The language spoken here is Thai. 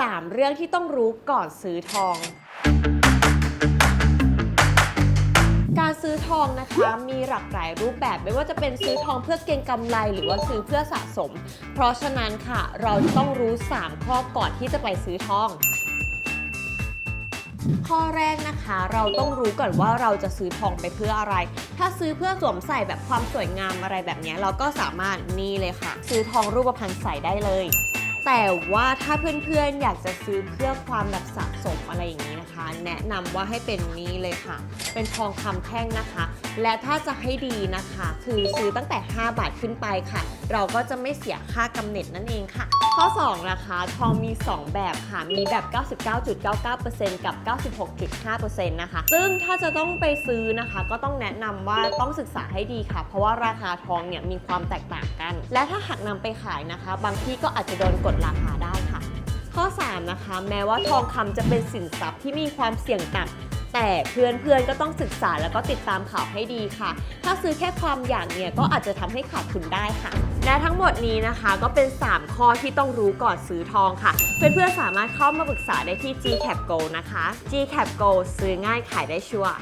3 เรื่องที่ต้องรู้ก่อนซื้อทอง การซื้อทองนะคะมีหลากหลายรูปแบบไม่ว่าจะเป็นซื้อทองเพื่อเก็งกำไรหรือว่าซื้อเพื่อสะสม เพราะฉะนั้นค่ะ เราจะต้องรู้ 3 ข้อก่อนที่จะไปซื้อทอง ข้อแรกนะคะ เราต้องรู้ก่อนว่าเราจะซื้อทองไปเพื่ออะไร ถ้าซื้อเพื่อสวมใส่แบบความสวยงามอะไรแบบนี้เราก็สามารถนี่เลยค่ะ ซื้อทองรูปพรรณใส่ได้เลย แต่ว่าถ้าเพื่อนๆอยากจะซื้อเพื่อความแบบสะสมอะไรอย่างนี้นะคะ แนะนำว่าให้เป็นนี้เลยค่ะ เป็นทองคำแท่งนะคะ และถ้าจะให้ดีนะคะ คือซื้อตั้งแต่ 5 บาทขึ้นไปค่ะ เราก็จะไม่เสียค่ากำเนิดนั่นเองค่ะ ข้อ 2 นะคะ ทองมี 2 แบบค่ะ มีแบบ 99.99%กับ 96.5%นะคะ ซึ่งถ้าจะต้องไปซื้อนะคะ ก็ต้องแนะนำว่าต้องศึกษาให้ดีค่ะ เพราะว่าราคาทองเนี่ยมีความแตกต่างกัน และถ้าหากนำไปขายนะคะ บางที่ก็อาจจะโดนกดราคาได้ค่ะ ข้อ 3 นะคะ แม้ว่าทองคำจะเป็นสินทรัพย์ที่มีความเสี่ยงต่ำแต่เพื่อนๆก็ต้องศึกษาแล้วก็ติดตามข่าวให้ดีค่ะ ถ้าซื้อแค่ความอยากเนี่ยก็อาจจะทำให้ขาดทุนได้ค่ะ และทั้งหมดนี้นะคะก็เป็น 3 ข้อที่ต้องรู้ก่อนซื้อทองค่ะ เพื่อนๆสามารถเข้ามาปรึกษาได้ที่ GCAP Go นะคะ GCAP Go ซื้อง่ายขายได้ชัวร์